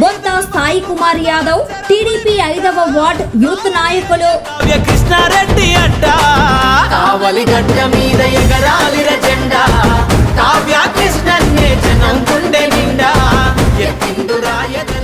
బొంత సాయి కుమార్ యాదవ్ టీడీపీ ఐదవ ward youth నాయకులు. కావ్య కృష్ణారెడ్డి అడ్డ. కావలి గడ్డ మీద ఎగరాలిర జెండా. కావ్య కృష్ణన్నే జనం గుండె నిండా. ఎత్తిందురా ఎదల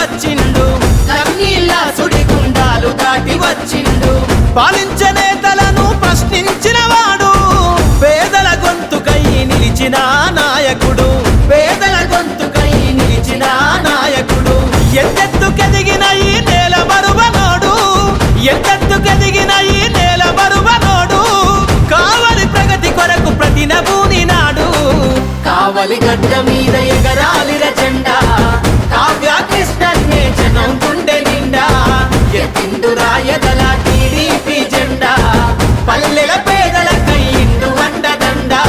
వచ్చిండు. కన్నీళ్ళ సుడిగుండాలు దాటి వచ్చిండు. పాలించే నేతలను ప్రశ్నించిన వాడు. పేదల గొంతుకై నిలిచిన నాయకుడు. పేదల గొంతుకై నిలిచిన నాయకుడు. ఎంతెత్తుకెదిగిన ఈ నేల బరువనోడు ఎంతెత్తుకెదిగిన ఈ నేల బరువనోడు కావలి ప్రగతి కొరకు ప్రతి నభూని నాడు. కావలి గడ్డ మీద ఎగరాలిర జెండా. కావ్య జనం గుండె నిండా ఎత్తిందురా ఎదల టీడీపీ జెండా పల్లెల పేదల కయ్యిండు వండదండా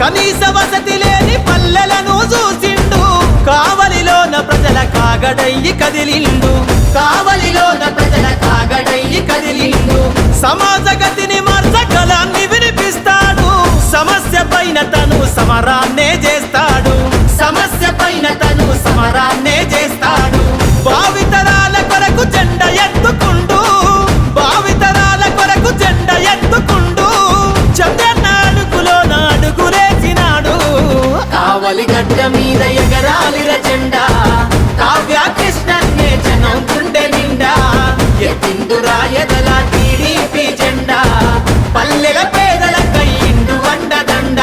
కనీస వసతి లేని పల్లెలను చూసిండు కావలిలోన ప్రజల కాగడయ్యి కదిలిండు. కావలిలోన ప్రజల కాగడయ్యి కదిలిండు. సమాజ గతిని మార్చగలాన్ని వినిపిస్తాడు. సమస్య పైన తను సమరాన్నే చేస్తాడు. సమస్య పైన తను సమరాన్నే చేస్తాడు ఎదల టీడీపీ జెండా పల్లెల పేదల కయ్యిండు వండదండ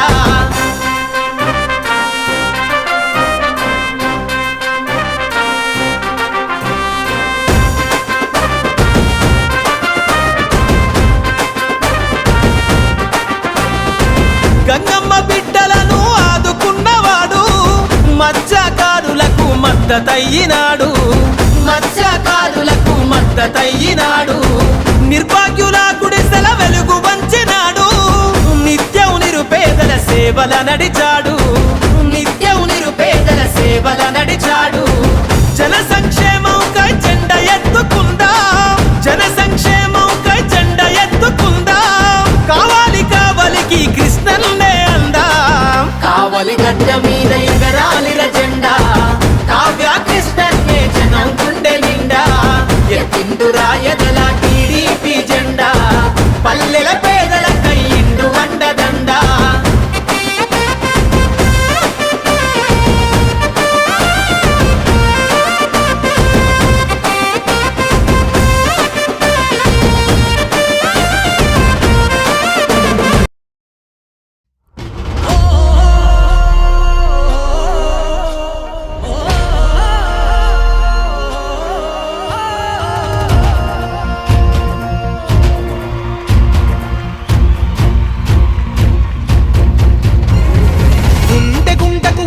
గంగమ్మ బిడ్డలను ఆదుకున్నవాడు మత్స్యకారులకు మద్దతయ్యినాడు మత్స్యకారులకు మద్దతయ్యినాడు. నిర్భాగ్యుల గుడిసెల వెలుగు వంచినాడు. నిత్యం నిరుపేదల సేవల నడిచాడు.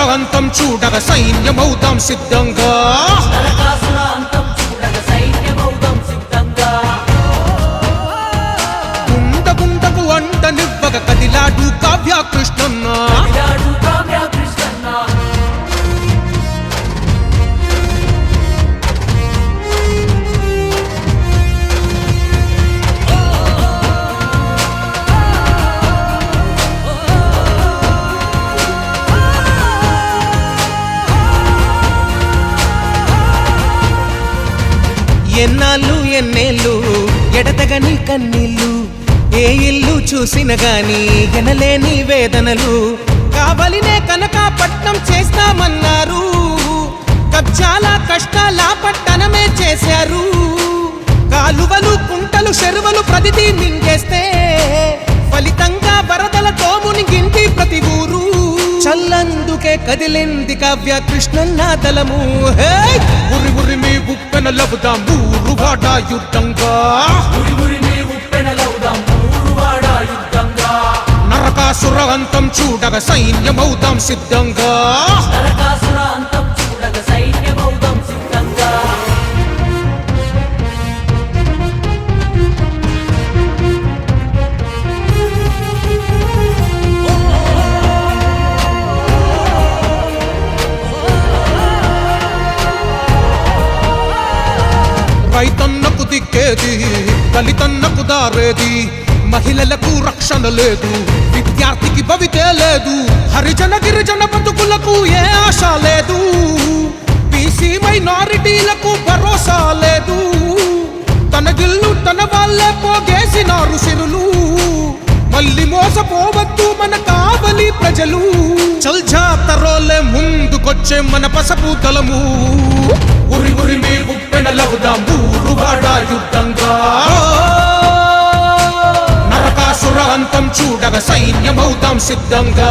నరకాసుర అంతం చూడగ సైన్యమవుతాం సిద్ధంగా. ఎన్నేళ్ళు? ఎడతగని కన్నీళ్ళు. ఏ ఇల్లు చూసిన గాని ఎనలేని వేదనలు. కావలినే కనకాపట్నం పట్నం చేస్తామన్నారు. కబ్జాల కష్టాల పట్టణమే చేశారు. కాలువలు కుంటలు చెరువులు ప్రతిదీ మింగేస్తే ఫలితంగా వరదలతో మునిగింటి ప్రతి ఊరు. చల్లందుకే కదిలింది కావ్య కృష్ణన్న తలము. ఉరి ఉరిమి మీ ఉప్పెన లబుదాం ఊరు వాడా యుద్ధంగా? నరకాసుర అంతం చూడగ సైన్యమవుతాం సిద్ధంగా. రైతన్నకు దిక్కేది దళితన్నకు దారేది మహిళలకు రక్షణ లేదు విద్యార్థికి భవితే లేదు హరిజన గిరిజన బతుకులకు ఏ ఆశ లేదు బీసీ మైనారిటీలకు భరోసా లేదు తన గిల్లు తన వాళ్ళే పోగేసినారు సిరులు మళ్ళీ మోసపోవద్దు మన వచ్చే మన పసపు తలము ఉరి ఉరి మీ ఉప్పెన లవుదాం ఊరు యుద్ధంగా. నరకాసుర అంతం చూడగ సైన్యమవుతాం సిద్ధంగా.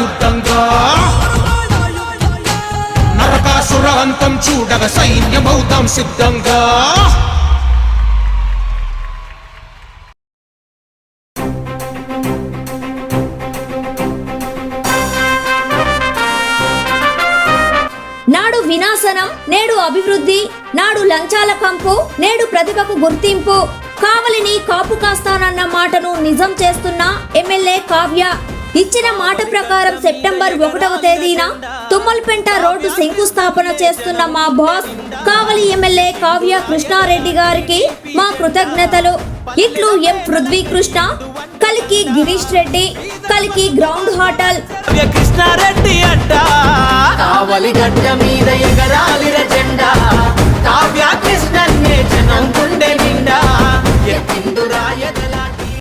యుద్ధంగా. నరకాసుర అంతం చూడగ సైన్యమవుతాం సిద్ధంగా. నాడు వినాశనం నేడు అభివృద్ధి నాడు లంచాల కంపు నేడు ప్రతిభకు గుర్తింపు. కావలిని కాపు కాస్తానన్న మాటను నిజం చేస్తున్న ఎమ్మెల్యే కావ్య. ఇచ్చిన మాట ప్రకారం సెప్టెంబర్ ఒకటవ తేదీన తుమ్మలపెంట రోడ్డు శంకుస్థాపన చేస్తున్న మా బాస్ కావలి ఎమ్మెల్యే కావ్య కృష్ణారెడ్డి గారికి మా కృతజ్ఞతలు. ఇట్లు ఎం పృథ్వీ కృష్ణ కలికి గిరీష్ రెడ్డి కలికి గ్రౌండ్ హోటల్. కావ్య కృష్ణారెడ్డి కావలి గడ్డ మీద ఎగరాలిర జెండా. కావ్య కృష్ణన్నే జనం గుండె నిండా. ఎత్తిన